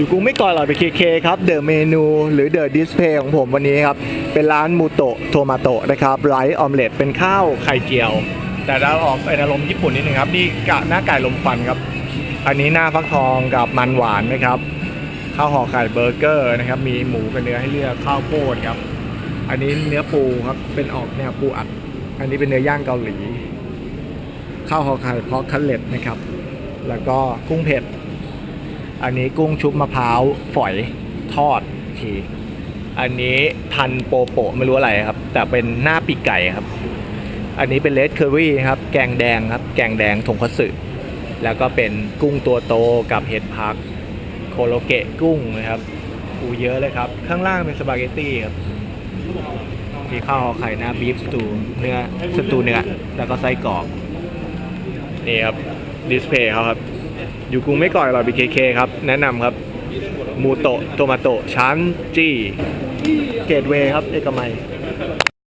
อยู่กรุงไม่ก่อนหรอกไปเคเคครับเดอะเมนูหรือเดอะดิสเพย์ของผมวันนี้ครับ เป็นร้านมูโตะโทมาโตะนะครับไรซ์ออมเล็ตเป็นข้าวไข่เจียว แต่เราออกเป็นอารมณ์ญี่ปุ่นนิดนึงครับ นี่กะหน้าไก่ลมควันครับ อันนี้หน้าฟักทองกับมันหวานนะครับ ข้าวห่อไข่เบอร์เกอร์นะครับ มีหมูกับเนื้อให้เลือกข้าวโพดครับ อันนี้เนื้อปูครับเป็นออกแนวปูอัด อันนี้เป็นเนื้อย่างเกาหลี ข้าวห่อไข่พอกคัลเลตนะครับ แล้วก็กุ้งเผ็ด อันนี้กุ้งชุบมะพร้าวฝอยทอดทีอันนี้พันโปโปะไม่รู้อะไรครับ แต่เป็นหน้าปีกไก่ครับ อันนี้เป็นเลดเคอรี่ครับ แกงแดงครับ แกงแดงทงคัตสึแล้วก็เป็นกุ้งตัวโตกับเห็ดพัก โคโลเกะกุ้งนะครับปูเยอะเลยครับ ข้างล่างเป็นสปาเกตตี้ครับมีข้าวไข่หน้าบีฟสตูเนื้อสตูเนื้อแล้วก็ไส้กรอกนี่ครับดิสเพย์เขาครับ อยู่กรุงไม่ก่อยหรอก BKK ครับ แนะนำครับ มูโตะโทมาโตะชั้นจี้ เกตเวย์ครับ เอกมัย